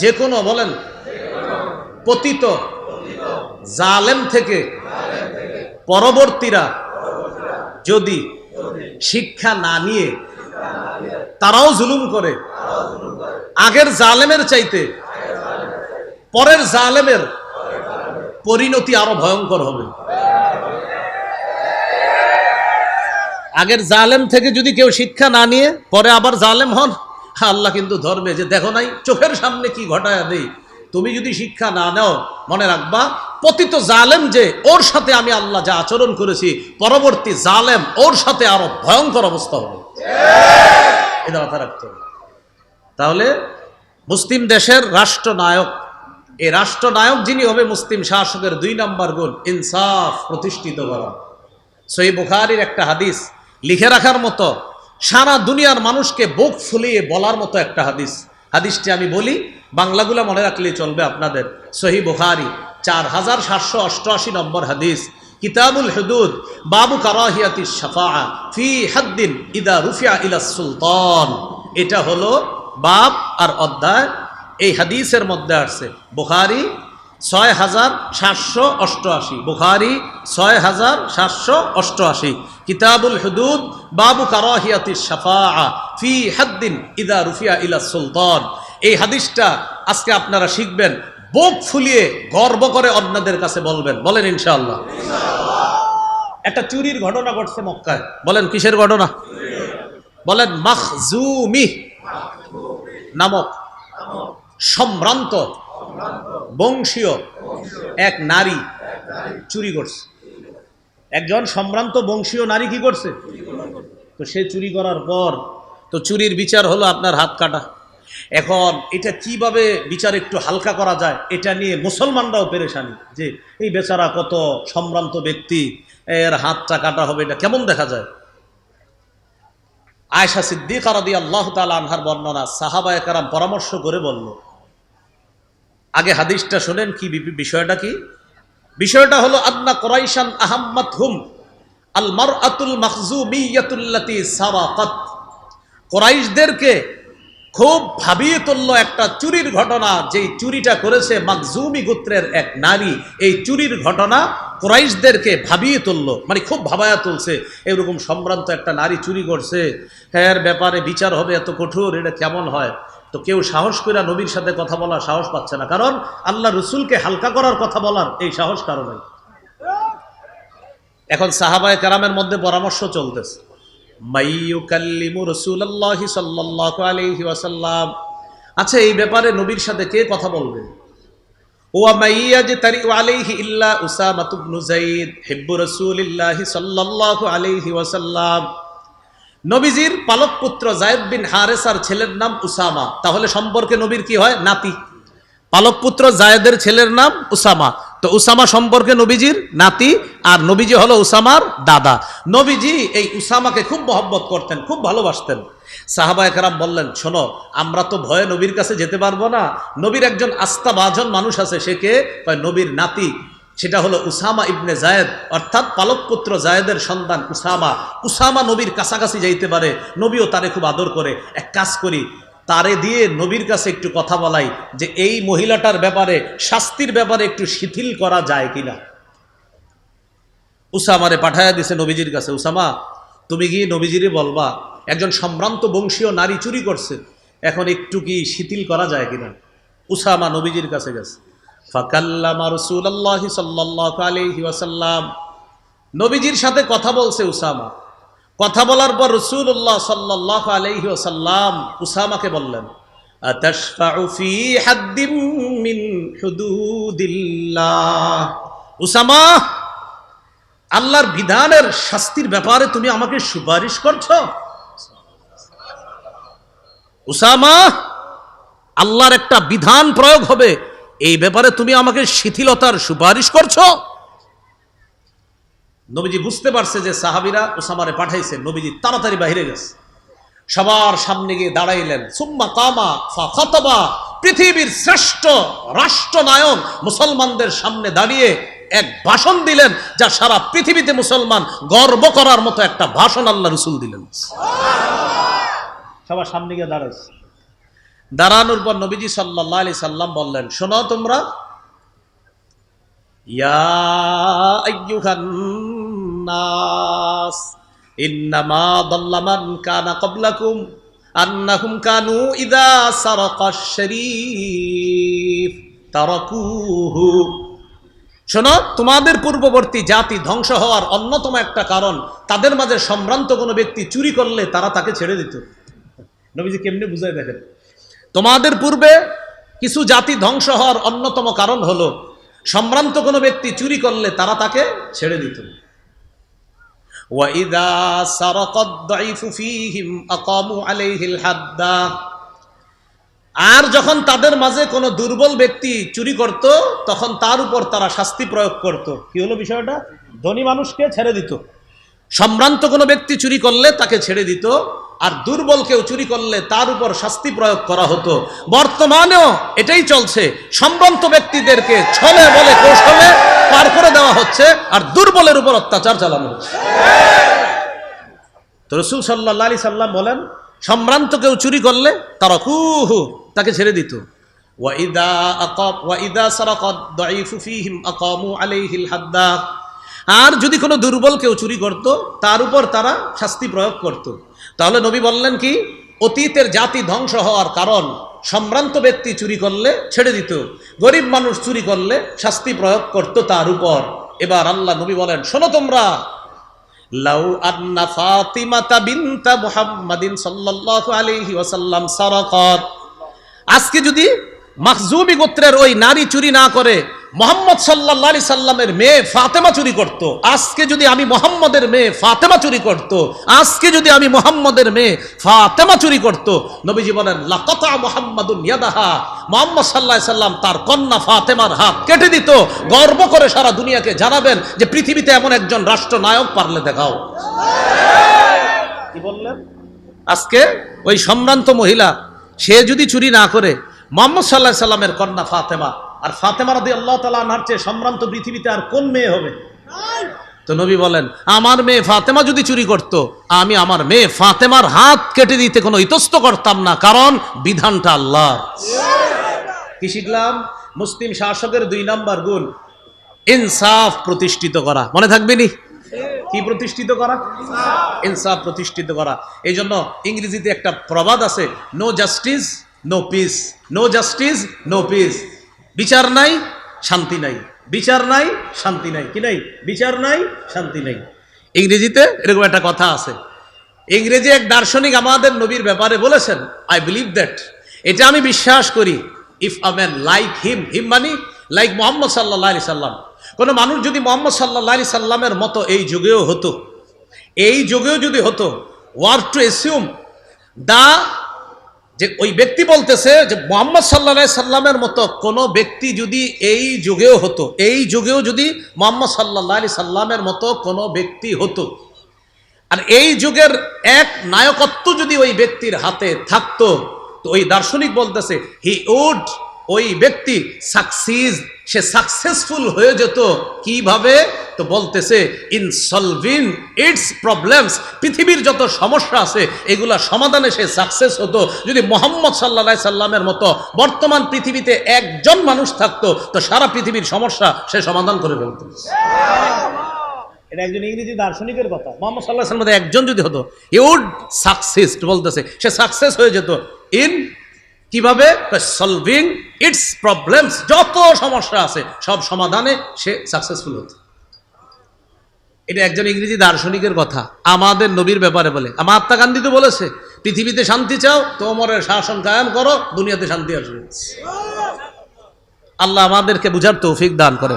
যে কোনো, বলেন, পতিত, জালেম থেকে পরবর্তীরা যদি শিক্ষা না নিয়ে তারাও জুলুম করে, আগের জালেমের চাইতে পরের জালেমের পরিণতি আরও ভয়ঙ্কর হবে। আগের জালেম থেকে যদি কেউ শিক্ষা না নিয়ে, পরে আবার জালেম হন আল্লাহ কিন্তু ধরবে যে দেখো নাই, চোখের সামনে কি ঘটায় দেই তুমি যদি শিক্ষা না নাও, মনে রাখবা, পতিত জালেম যে ওর সাথে আমি আল্লাহ যা আচরণ করেছি, পরবর্তী জালেম ওর সাথে আরও ভয়ঙ্কর অবস্থা হবে। এটা মাথা রাখতে হবে। তাহলে মুসলিম দেশের রাষ্ট্রনায়ক, এই রাষ্ট্রনায়ক যিনি হবে মুসলিম শাসকের দুই নম্বর গুণ, ইনসাফ প্রতিষ্ঠিত করা। সই বুখারির একটা হাদিস, লিখে রাখার মতো সারা দুনিয়ার মানুষকে বুক ফুলিয়ে বলার মতো একটা হাদিস। হাদিসটি আমি বলি, বাংলাগুলো মনে রাখলেই চলবে আপনাদের। সহি বুখারি, চার হাজার সাতশো অষ্টআশি নম্বর হাদিস। কিতাবুল হুদুদ, বাবু কারাহিয়াতি শাফা ফি হাদ্দিন ইদা রুফিয়া ইলা সুলতান। এটা হলো বাব আর অধ্যায়। এই হাদিসের মধ্যে আসছে। বুখারি ছয় হাজার সাতশো অষ্টআশি। বুখারি, ছয় হাজার সাতশো অষ্টআশি। কিতাবুল হুদুদ, বাবু কারাহিয়াতি শাফা ফি হাদ্দিন ইদা রুফিয়া ইলা সুলতান। এই হাদিসটা আজকে আপনারা শিখবেন, বুক ফুলিয়ে গর্ব করে অন্যদের কাছে বলবেন। বলেন ইনশাআল্লাহ। একটা চুরির ঘটনা ঘটছে মক্কায়। বলেন, কিসের ঘটনা? বলেন, মাখজুমি নামক সম্ভ্রান্ত বংশীয় এক নারী চুরি করছে। একজন সম্ভ্রান্ত বংশীয় নারী কি করছে? তো সে চুরি করার পর, তো চুরির বিচার হলো আপনার হাত কাটা। এখন এটা কীভাবে বিচার একটু হালকা করা যায়, এটা নিয়ে মুসলমানরাও পেরেশানি যে এই বেচারা কত সম্ভ্রান্ত ব্যক্তি, এর হাতটা কাটা হবে এটা কেমন দেখা যায়? আয়সা সিদ্দিকা রাদি আল্লাহ তালা আনহার বর্ণনা সাহাবায় কারাম পরামর্শ করে বলল আগে হাদিসটা শোনেন কি বিষয়টা কি? বিষয়টা হলো আদনা কোরাইশান আহম্মদ হুম আল মার আতুল মখজুমিয়াতুল্লাতি সাবাকাত কোরাইশদেরকে খুব ভাবিয়ে তুলল একটা চুরির ঘটনা, যেই চুরিটা করেছে মাকজুমি গোত্রের এক নারী। এই চুরির ঘটনা কোরাইশদেরকে ভাবিয়ে তুলল মানে খুব ভাবায়া তুলছে। এরকম সম্ভ্রান্ত একটা নারী চুরি করছে। হ্যাঁ ব্যাপারে বিচার হবে এত কঠোর, এটা কেমন হয়? তো কেউ সাহস করে নবীর সাথে কথা বলার সাহস পাচ্ছে না। কারণ আল্লাহ রসুলকে হালকা করার কথা বলার এই সাহস কারও নাই। এখন সাহাবায় কারামের মধ্যে পরামর্শ চলতেছে। আচ্ছা এই ব্যাপারে নবীর সাথে কে কথা বলবে? ইল্লা নবীজির পালক পুত্র জায়েদ বিন হারেসার ছেলের নাম উসামা। তাহলে সম্পর্কে নবীর কি হয়? নাতি। পালক পুত্র জায়েদের ছেলের নাম উসামা। তো উসামা সম্পর্কে নবীজির নাতি আর নবীজি হলো উসামার দাদা। নবীজি এই উসামাকে খুব মহব্বত করতেন, খুব ভালোবাসতেন। সাহাবায় কারাম বললেন, শোনো, আমরা তো ভয়ে নবীর কাছে যেতে পারব না। নবীর একজন আস্থাভাজন মানুষ আছে, সে কে? নবীর নাতি। সেটা হলো উসামা ইবনে জায়েদ, অর্থাৎ পালক পুত্র জায়েদের সন্তান উসামা। উসামা নবীর কাছাকাছি যাইতে পারে, নবীও তারে খুব আদর করে। এক কাজ করি, তারে দিয়ে নবীর কাছে একটু কথা বলাই যে এই মহিলাটার ব্যাপারে, শাস্তির ব্যাপারে একটু শিথিল করা যায় কিনা। উসামারে পাঠায়া দিছে নবীজির কাছে, উসামা, তুমি গিয়ে নবীজিরে বলবা, একজন সম্ভ্রান্ত বংশীয় নারী চুরি করছে, এখন একটু কি শিথিল করা যায় কিনা? উসামা নবীজির কাছে গেছে। ফাকাল্লামা রাসূলুল্লাহ সাল্লাল্লাহু আলাইহি ওয়াসাল্লাম। নবীজির সাথে কথা বলছে উসামা। কথা বলার পর রসুল্লাহ সাল্লাহ আলহি ওসাল্লাম উসামাকে বললেন উসামা, আল্লাহর বিধানের শাস্তির ব্যাপারে তুমি আমাকে সুপারিশ করছ? উসামা, আল্লাহর একটা বিধান প্রয়োগ হবে। এই ব্যাপারে তুমি আমাকে শিথিলতার সুপারিশ করছ? নবীজি বুঝতে পারছে যে সাহাবিরা ওসামারে পাঠাইছে, নবীজি তাড়াতাড়ি বাহিরে গেছে। সবার সামনে গিয়ে দাঁড়াইলেন। সুম্মা কামা ফা খতবা, পৃথিবীর শ্রেষ্ঠ রাষ্ট্রনায়ক মুসলমানদের সামনে দাঁড়িয়ে এক ভাষণ দিলেন, যা সারা পৃথিবীতে মুসলমান গর্ব করার মতো একটা ভাষণ আল্লাহ রসুল দিলেন। সবার সামনে গিয়ে দাঁড়াইছে। দাঁড়ানোর পর নবীজি সাল্লাহ আলি সাল্লাম বললেন, শোনো তোমরা। শোনো, তোমাদের পূর্ববর্তী জাতি ধ্বংস হওয়ার অন্যতম একটা কারণ, তাদের মাঝে সম্ভ্রান্ত কোনো ব্যক্তি চুরি করলে তারা তাকে ছেড়ে দিত। নবীজি কেমনে বুঝাই দেখেন? তোমাদের পূর্বে কিছু জাতি ধ্বংস হওয়ার অন্যতম কারণ হলো, সম্ভ্রান্ত কোনো ব্যক্তি চুরি করলে তারা তাকে ছেড়ে দিত। আর যখন তাদের মাঝে কোনো দুর্বল ব্যক্তি চুরি করত, তখন তার উপর তারা শাস্তি প্রয়োগ করত। কি হলো বিষয়টা? ধনী মানুষকে ছেড়ে দিত। সম্ভ্রান্ত কোনো ব্যক্তি চুরি করলে তাকে ছেড়ে দিত, আর দুর্বল কেউ চুরি করলে তার উপর শাস্তি প্রয়োগ করা হতো। বর্তমানেও এটাই চলছে। সম্ভ্রান্ত ব্যক্তিদেরকে ছলে বলে কৌশলে পার করে দেওয়া হচ্ছে, আর দুর্বলের উপর অত্যাচার চালানো হচ্ছে। তো রসুল সাল্লাহ আলি সাল্লাম বলেন, সম্ভ্রান্ত কেউ চুরি করলে তারা কুহু, তাকে ছেড়ে দিত। ওয়াইদা আকাব ওয়াইদা সারাকাদ দাঈফু ফীহিম আকামু আলাইহিল হাদ্দা আর যদি কোনো দুর্বল কেউ চুরি করত, তার উপর তারা শাস্তি প্রয়োগ করত। তাহলে নবী বললেন কি, অতীতের জাতি ধ্বংস হওয়ার কারণ, সম্ভ্রান্ত ব্যক্তি চুরি করলে ছেড়ে দিত, গরিব মানুষ চুরি করলে শাস্তি প্রয়োগ করত তার উপর। এবার আল্লাহ নবী বলেন, শোনো তোমরা, লাউ আন্না ফাতিমাতা বিনতা মুহাম্মাদিন সাল্লাল্লাহু আলাইহি ওয়াসাল্লাম সারাকাত। আজকে যদি মাখজুমি গোত্রের ওই নারী চুরি না করে মোহাম্মদ সাল্লাহ আলি সাল্লামের মেয়ে ফাতেমা চুরি করত। আজকে যদি আমি মোহাম্মদের মেয়ে ফাতেমা চুরি করত। আজকে যদি আমি মোহাম্মদের মেয়ে ফাতেমা চুরি করত। নবীজি বলেন, লাকতা মোহাম্মদুন ইয়াদাহা মোহাম্মদ সাল্লাহ সাল্লাম তার কন্যা ফাতেমার হাত কেটে দিত গর্ব করে সারা দুনিয়াকে জানাবেন যে পৃথিবীতে এমন একজন রাষ্ট্রনায়ক পারলে দেখাও কি বললেন আজকে ওই সম্ভ্রান্ত মহিলা, সে যদি চুরি না করে, মোহাম্মদ সাল্লাহ সাল্লামের কন্যা ফাতেমা আর ফাতেমা রাদি আল্লাহ তালা আনহার চেয়ে সম্ভ্রান্ত পৃথিবীতে আর কোন মেয়ে হবে? তো নবী বলেন, আমার মেয়ে ফাতেমা যদি চুরি করত, আমি আমার মেয়ে ফাতেমার হাত কেটে দিতে কোনো ইতস্ত করতাম না। কারণ বিধানটা আল্লাহ। কি শিখলাম? মুসলিম শাসকের দুই নাম্বার গুণ, ইনসাফ প্রতিষ্ঠিত করা। মনে থাকবে নি? কি প্রতিষ্ঠিত করা? ইনসাফ প্রতিষ্ঠিত করা। এই জন্য ইংরেজিতে একটা প্রবাদ আছে no justice no peace no justice no peace বিচার নাই, শান্তি নাই। বিচার নাই, শান্তি নাই। কি নাই? বিচার নাই, শান্তি নাই। ইংরেজিতে এরকম একটা কথা আছে। ইংরেজি এক দার্শনিক আমাদের নবীর ব্যাপারে বলেছেন আই বিলিভ দ্যাট এটা আমি বিশ্বাস করি। If a man like him him money like Mohammad সাল্লাহ আলি সাল্লাম। কোনো মানুষ যদি মোহাম্মদ সাল্লাহ আলি সাল্লামের মতো এই যুগেও হতো, এই যুগেও যদি হতো ওয়ার টু এসিউম দা যে ওই ব্যক্তি বলতেছে যে মোহাম্মদ সাল্লা সাল্লামের মতো কোনো ব্যক্তি যদি এই যুগেও হতো, এই যুগেও যদি মোহাম্মদ সাল্লাহ আলি সাল্লামের মতো কোনো ব্যক্তি হতো, আর এই যুগের এক নায়কত্ব যদি ওই ব্যক্তির হাতে থাকতো, তো ওই দার্শনিক বলতেছে হি উড ওই ব্যক্তি সাকসিস সে সাকসেসফুল হয়ে যেত কীভাবে? তো বলতেছে ইন সলভিং ইটস প্রবলেমস পৃথিবীর যত সমস্যা আছে এগুলা সমাধানে সে সাকসেস হতো। যদি মোহাম্মদ সাল্লা সাল্লামের মতো বর্তমান পৃথিবীতে একজন মানুষ থাকতো তো সারা পৃথিবীর সমস্যা সে সমাধান করে ফেলতো। এটা একজন ইংরেজি দার্শনিকের কথা। মোহাম্মদ সাল্লাহ সাল্লাম একজন যদি হতো ইউড সাকসেস বলতেছে সে সাকসেস হয়ে যেত। ইন কীভাবে? সলভিং ইটস প্রবলেমস যত সমস্যা আছে, সব সমাধানে সে সাকসেসফুল হতো। এটা একজন ইংরেজি দার্শনিকের কথা। আমাদের নবীর ব্যাপারে বলে। মহাত্মা গান্ধী তো বলেছে, পৃথিবীতে শান্তি চাও তোমার শাসন কায়েম করো, দুনিয়াতে শান্তি আসবে। আল্লাহ আমাদেরকে বুঝার তৌফিক দান করে